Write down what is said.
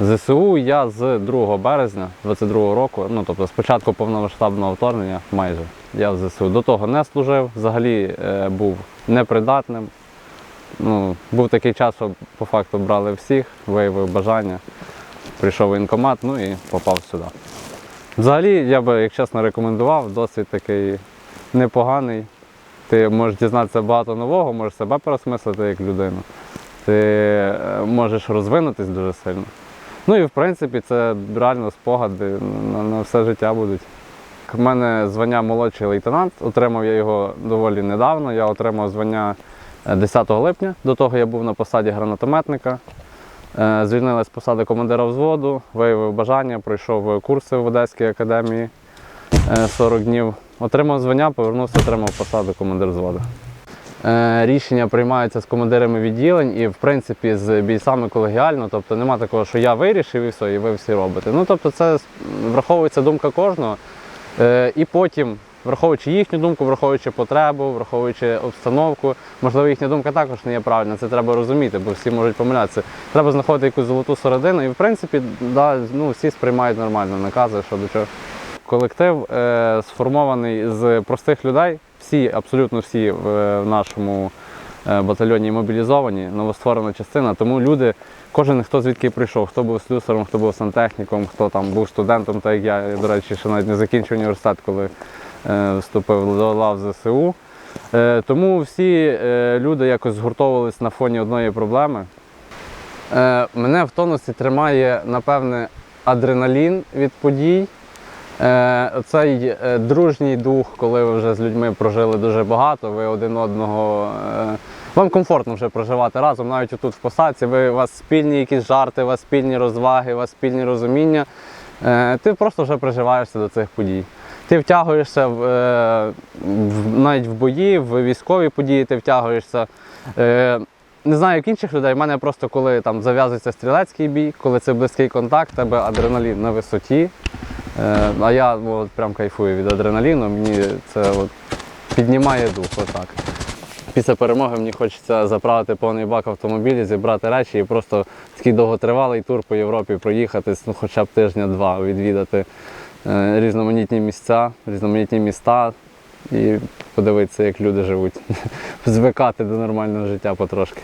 ЗСУ я з 2 березня 22 року, ну тобто з початку повномасштабного вторгнення майже я в ЗСУ. До того не служив, взагалі е, був непридатним. Ну, був такий час, що по факту брали всіх, виявив бажання, прийшов в воєнкомат, ну і попав сюди. Взагалі, я би, як чесно, рекомендував, досить такий непоганий. Ти можеш дізнатися багато нового, можеш себе переосмислити як людину. Ти е, можеш розвинутись дуже сильно. Ну і в принципі це реально спогади на, на все життя будуть. У мене звання молодший лейтенант, отримав я його доволі недавно. Я отримав звання е, 10 липня. До того я був на посаді гранатометника. Е, Звільнили з посади командира взводу, виявив бажання, пройшов курси в Одеській академії е, 40 днів. Отримав звання, повернувся, отримав посаду командир взводу. Е, Рішення приймаються з командирами відділень і, в принципі, з бійцями колегіально. Тобто нема такого, що я вирішив і все, і ви всі робите. Ну, тобто, це враховується думка кожного. Е, І потім, враховуючи їхню думку, враховуючи потребу, враховуючи обстановку, можливо, їхня думка також не є правильна. Це треба розуміти, бо всі можуть помилятися. Треба знаходити якусь золоту середину, і в принципі, да, ну, всі сприймають нормально накази, що до чого. Колектив е, сформований з простих людей. Всі, абсолютно всі в, е, нашому е, батальйоні мобілізовані, новостворена частина. Тому люди, кожен хто звідки прийшов, хто був слюсарем, хто був сантехніком, хто там був студентом, так як я, до речі, ще навіть не закінчив університет, коли е, вступив до лав ЗСУ. Тому всі люди якось згуртовувались на фоні одної проблеми. Мене в тонусі тримає, напевне, адреналін від подій. Е, Цей е, дружній дух, коли ви вже з людьми прожили дуже багато, ви один одного. е, Вам комфортно вже проживати разом, навіть тут в посадці, ви, у вас спільні якісь жарти, у вас спільні розваги, у вас спільні розуміння. Ти просто вже приживаєшся до цих подій. Ти втягуєшся в, в, навіть в бої, в військові події, ти втягуєшся. Не знаю, як інших людей, в мене просто коли там зав'язується стрілецький бій, коли це близький контакт, тебе адреналін на висоті. Е, а я ну, от, прям кайфую від адреналіну, мені це от, піднімає дух. Отак. Після перемоги мені хочеться заправити повний бак автомобілі, зібрати речі і просто такий довготривалий тур по Європі проїхатись, ну хоча б тижня-два, відвідати е, різноманітні місця, різноманітні міста і подивитися, як люди живуть, звикати до нормального життя потрошки.